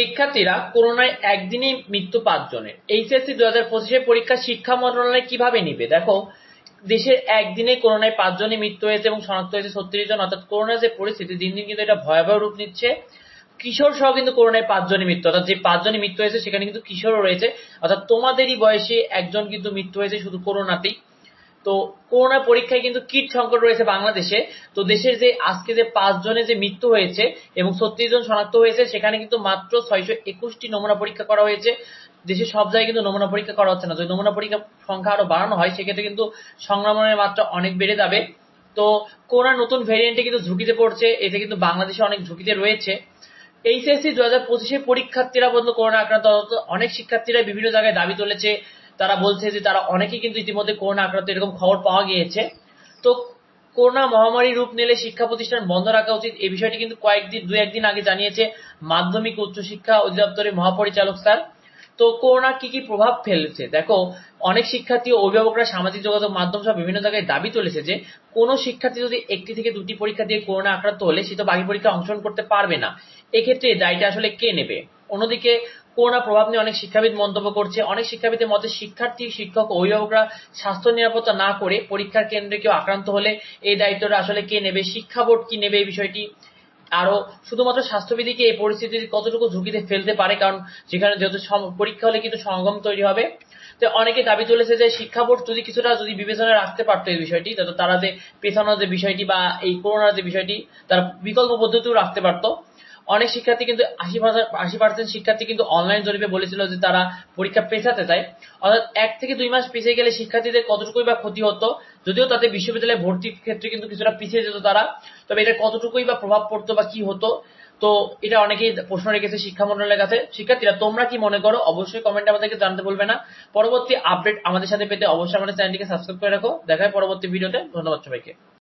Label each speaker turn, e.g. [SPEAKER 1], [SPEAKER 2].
[SPEAKER 1] শিক্ষার্থীরা করোনায় একদিনেই মৃত্যু পাঁচজনের। এইচএসসি দু হাজার পঁচিশের পরীক্ষা শিক্ষা মন্ত্রণালয় কীভাবে নিবে? দেখো দেশের একদিনে করোনায় পাঁচজনের মৃত্যু হয়েছে এবং শনাক্ত হয়েছে ছত্রিশ জন। অর্থাৎ করোনার যে পরিস্থিতি, দিন দিন কিন্তু এটা ভয়াবহ রূপ নিচ্ছে। কিশোর সহ কিন্তু করোনায় পাঁচজনের মৃত্যু। অর্থাৎ যে পাঁচজনের মৃত্যু হয়েছে, সেখানে কিন্তু কিশোরও রয়েছে। অর্থাৎ তোমাদেরই বয়সে একজন কিন্তু মৃত্যু হয়েছে শুধু করোনাতেই। তো করোনা পরীক্ষায় কিন্তু কিট সংকট রয়েছে বাংলাদেশে। তো দেশের যে আজকে যে পাঁচ জনের যে মৃত্যু হয়েছে এবং ছত্রিশ জন শনাক্ত হয়েছে, সেখানে কিন্তু মাত্র ছয়শো একুশটি নমুনা পরীক্ষা করা হয়েছে। দেশের সব জায়গায় কিন্তু নমুনা পরীক্ষা করা হচ্ছে না। যদি নমুনা পরীক্ষার সংখ্যা আরও বাড়ানো হয়, সেক্ষেত্রে কিন্তু সংক্রমণের মাত্রা অনেক বেড়ে যাবে। তো করোনা নতুন ভ্যারিয়েন্টে কিন্তু ঝুঁকিতে পড়ছে, এতে কিন্তু বাংলাদেশে অনেক ঝুঁকিতে রয়েছে। এইচএসসি দু হাজার পঁচিশে পরীক্ষার্থীরা পর্যন্ত করোনা আক্রান্ত অনেক শিক্ষার্থীরা বিভিন্ন জায়গায় দাবি তুলেছে। তারা বলছে যে তারা অনেকেই কিন্তু ইতিমধ্যে করোনা আক্রান্ত এরকম খবর পাওয়া গিয়েছে। তো করোনা মহামারী রূপ নিলে শিক্ষা প্রতিষ্ঠান বন্ধ রাখা উচিত। এই বিষয়টি কিন্তু কয়েকদিন দু একদিন আগে জানিয়েছে মাধ্যমিক উচ্চশিক্ষা অধিদপ্তরের মহাপরিচালক স্যার। তো করোনা কি কি প্রভাব ফেলছে? দেখো, অনেক শিক্ষার্থী ও অভিভাবকরা সামাজিক যোগাযোগ মাধ্যম সহ বিভিন্ন জায়গায় দাবি তুলেছে যে, কোনো শিক্ষার্থী যদি একটি থেকে দুটি পরীক্ষা দিয়ে করোনা আক্রান্ত হলে সে তো বাকি পরীক্ষা অংশগ্রহণ করতে পারবে না। এক্ষেত্রে দায়টা আসলে কে নেবে? অন্যদিকে করোনা প্রভাব নিয়ে অনেক শিক্ষাবিদ মন্তব্য করছে। অনেক শিক্ষাবিদের মতে শিক্ষার্থী, শিক্ষক, অভিভাবকরা স্বাস্থ্য নিরাপত্তা না করে পরীক্ষার কেন্দ্রে কেউ আক্রান্ত হলে এই দায়িত্বটা আসলে কে নেবে? শিক্ষা বোর্ড কি নেবে এই বিষয়টি? আরও শুধুমাত্র স্বাস্থ্যবিধিকে এই পরিস্থিতি কতটুকু ঝুঁকিতে ফেলতে পারে? কারণ যেখানে যেহেতু পরীক্ষা হলে কিন্তু সঙ্গম তৈরি হবে। তো অনেকে দাবি তুলেছে যে শিক্ষা বোর্ড যদি কিছুটা যদি বিবেচনায় রাখতে পারতো এই বিষয়টি তো তারা যে পেছানোর যে বিষয়টি বা এই করোনার যে বিষয়টি, তারা বিকল্প পদ্ধতিও রাখতে পারতো। অনেক শিক্ষার্থী কিন্তু আশি আশি পার্সেন্ট শিক্ষার্থী কিন্তু অনলাইন জরিপে বলেছিল যে তারা পরীক্ষা পেছাতে চায়। অর্থাৎ এক থেকে দুই মাস পিছিয়ে গেলে শিক্ষার্থীদের কতটুকুই বা ক্ষতি হতো? যদিও তাদের বিশ্ববিদ্যালয়ে ভর্তির ক্ষেত্রে কিন্তু কিছুটা পিছিয়ে যেত তারা, তবে এটা কতটুকুই বা প্রভাব পড়তো বা কি হতো? তো এটা অনেকেই প্রশ্ন রেখেছে শিক্ষা মন্ত্রণালয়ের কাছে। শিক্ষার্থীরা, তোমরা কি মনে করো? অবশ্যই কমেন্টে আমাদেরকে জানতে বলবে না। পরবর্তী আপডেট আমাদের সাথে পেতে অবশ্যই আমাদের চ্যানেলটিকে সাবস্ক্রাইব করে রাখো। দেখায় পরবর্তী ভিডিওতে ধন্যবাদ সবাইকে।